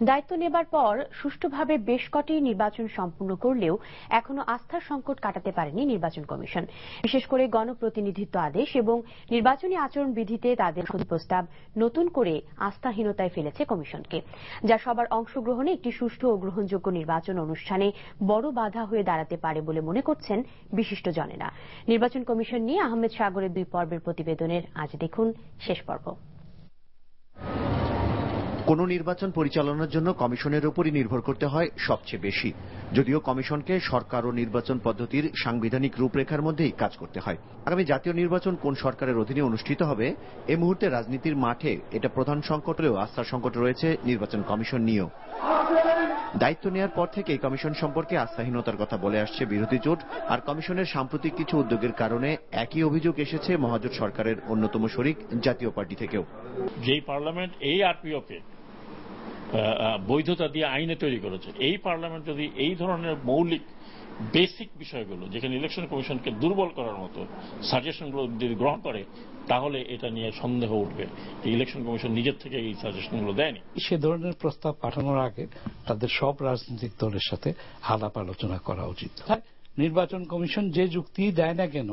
দায়িত্ব নেবার পর সুষ্ঠুভাবে বেশ কটি নির্বাচন সম্পূর্ণ করলেও এখনও আস্থার সংকট কাটাতে পারেনি নির্বাচন কমিশন। বিশেষ করে গণপ্রতিনিধিত্ব আদেশ এবং নির্বাচনী আচরণ বিধিতে তাদের প্রস্তাব নতুন করে আস্থাহীনতায় ফেলেছে কমিশনকে, যা সবার অংশগ্রহণে একটি সুষ্ঠু ও গ্রহণযোগ্য নির্বাচন অনুষ্ঠানে বড় বাধা হয়ে দাঁড়াতে পারে বলে মনে করছেন বিশিষ্ট জনেরা নির্বাচন কমিশন নিয়ে আহমেদ সাগরের দুই পর্বের প্রতিবেদনের আজ দেখুন শেষ পর্ব। কোনো নির্বাচন পরিচালনার জন্য কমিশনের উপরই নির্ভর করতে হয় সবচেয়ে বেশি। যদিও কমিশনকে সরকার ও নির্বাচন পদ্ধতির সাংবিধানিক রূপরেখার মধ্যেই কাজ করতে হয়। আগামী জাতীয় নির্বাচন কোন সরকারের অধীনে অনুষ্ঠিত হবে, এ মুহূর্তে রাজনীতির মাঠে এটা প্রধান সংকট হলেও আস্থার সংকট রয়েছে নির্বাচন কমিশন নিয়েও। দায়িত্ব নেওয়ার পর থেকে এই কমিশন সম্পর্কে আস্থাহীনতার কথা বলে আসছে বিরোধী জোট, আর কমিশনের সাম্প্রতিক কিছু উদ্যোগের কারণে একই অভিযোগ এসেছে মহাজোট সরকারের অন্যতম শরিক জাতীয় পার্টি থেকেও। যেই পার্লামেন্ট এই আরপিওকে বৈধতা দিয়ে আইনে তৈরি করেছে। এই পার্লামেন্ট যদি এই ধরনের মৌলিক, বেসিক বিষয়গুলো, যেখানে ইলেকশন কমিশনকে দুর্বল করার মতো সাজেশনগুলো যদি গ্রহণ করে, তাহলে এটা নিয়ে সন্দেহ উঠবে ইলেকশন কমিশন নিজের থেকে এই সাজেশনগুলো দেয়নি। সে ধরনের প্রস্তাব পাঠানোর আগে তাদের সব রাজনৈতিক দলের সাথে আলাপ আলোচনা করা উচিত। নির্বাচন কমিশন যে যুক্তি দেয় না কেন,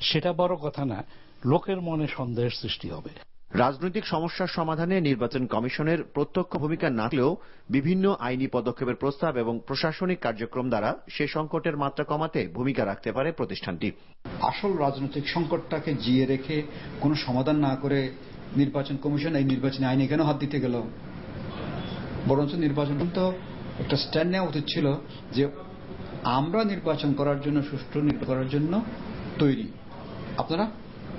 সেটা বড় কথা না, লোকের মনে সন্দেহের সৃষ্টি হবে। রাজনৈতিক সমস্যার সমাধানে নির্বাচন কমিশনের প্রত্যক্ষ ভূমিকা না থাকলেও বিভিন্ন আইনি পদক্ষেপের প্রস্তাব এবং প্রশাসনিক কার্যক্রম দ্বারা সে সংকটের মাত্রা কমাতে ভূমিকা রাখতে পারে প্রতিষ্ঠানটি। আসল রাজনৈতিক সংকটটাকে জিয়ে রেখে কোনো সমাধান না করে নির্বাচন কমিশন এই নির্বাচনী আইনে কেন হাত দিতে গেল? বরঞ্চ নির্বাচন তো একটা স্ট্যান্ড নেওয়া উচিত ছিল যে আমরা নির্বাচন করার জন্য, সুষ্ঠু করার জন্য তৈরি। আপনারা?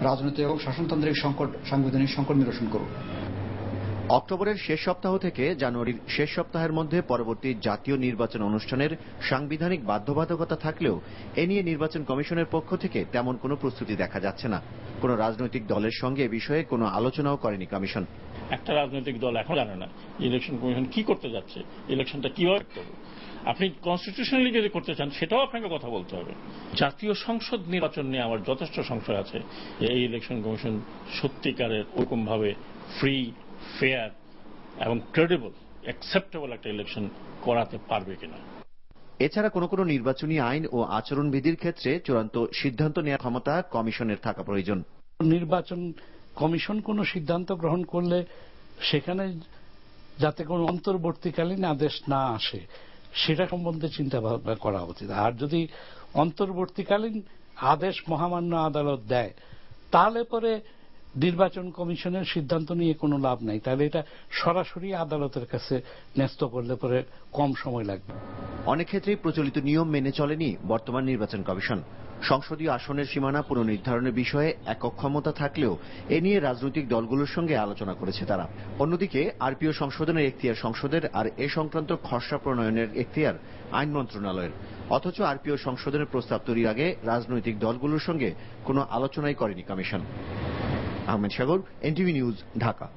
রাজনৈতিক এবং শাসনতান্ত্রিক সংকট সাংবিধানিক সংকট নিরসন করুন অক্টোবরের শেষ সপ্তাহ থেকে জানুয়ারির শেষ সপ্তাহের মধ্যে পরবর্তী জাতীয় নির্বাচন অনুষ্ঠানের সাংবিধানিক বাধ্যবাধকতা থাকলেও এ নিয়ে নির্বাচন কমিশনের পক্ষ থেকে তেমন কোনো প্রস্তুতি দেখা যাচ্ছে না। কোন রাজনৈতিক দলের সঙ্গে এ বিষয়ে কোনো আলোচনাও করেনি কমিশন। একটা রাজনৈতিক দল এখন জানে না ইলেকশন কমিশন কি করতে যাচ্ছে, ইলেকশনটা কীভাবে করবে আপনি কনস্টিটিউশনালি যদি করতে চান, সেটাও আপনাকে কথা বলতে হবে। জাতীয় সংসদ নির্বাচন নিয়ে আমার যথেষ্ট সংশয় আছে এই ইলেকশন কমিশন সত্যিকারের ওরকমভাবে ফ্রি ফেয়ার এবং ক্রেডিবল অ্যাকসেপ্টেবল একটা ইলেকশন করাতে পারবে কিনা। এছাড়া কোনো কোনো নির্বাচনী আইন ও আচরণবিধির ক্ষেত্রে চূড়ান্ত সিদ্ধান্ত নেওয়ার ক্ষমতা কমিশনের থাকা প্রয়োজন। নির্বাচন কমিশন কোনো সিদ্ধান্ত গ্রহণ করলে সেখানে যাতে কোনো অন্তর্বর্তীকালীন আদেশ না আসে সেটা সম্বন্ধে চিন্তা ভাবনা করা উচিত। আর যদি অন্তর্বর্তীকালীন আদেশ মহামান্য আদালত দেয় তাহলে পরে নির্বাচন কমিশনের সিদ্ধান্ত নিয়ে কোনো লাভ নাই। তাহলে এটা সরাসরি আদালতের কাছে ন্যস্ত করলে পরে কম সময় লাগবে। অনেক ক্ষেত্রেই প্রচলিত নিয়ম মেনে চলেনি বর্তমান নির্বাচন কমিশন। সংসদীয় আসনের সীমানা পুনর্নির্ধারণের বিষয়ে একক ক্ষমতা থাকলেও এ নিয়ে রাজনৈতিক দলগুলোর সঙ্গে আলোচনা করেছে তারা। অন্যদিকে, আরপিও সংশোধনের এখতিয়ার সংসদের আর এ সংক্রান্ত খসড়া প্রণয়নের এখতিয়ার আইন মন্ত্রণালয়ের। অথচ আরপিও সংশোধনের প্রস্তাব তৈরির আগে রাজনৈতিক দলগুলোর সঙ্গে কোনো আলোচনাই করেনি commission. Ahmed Sagar NTV news Dhaka.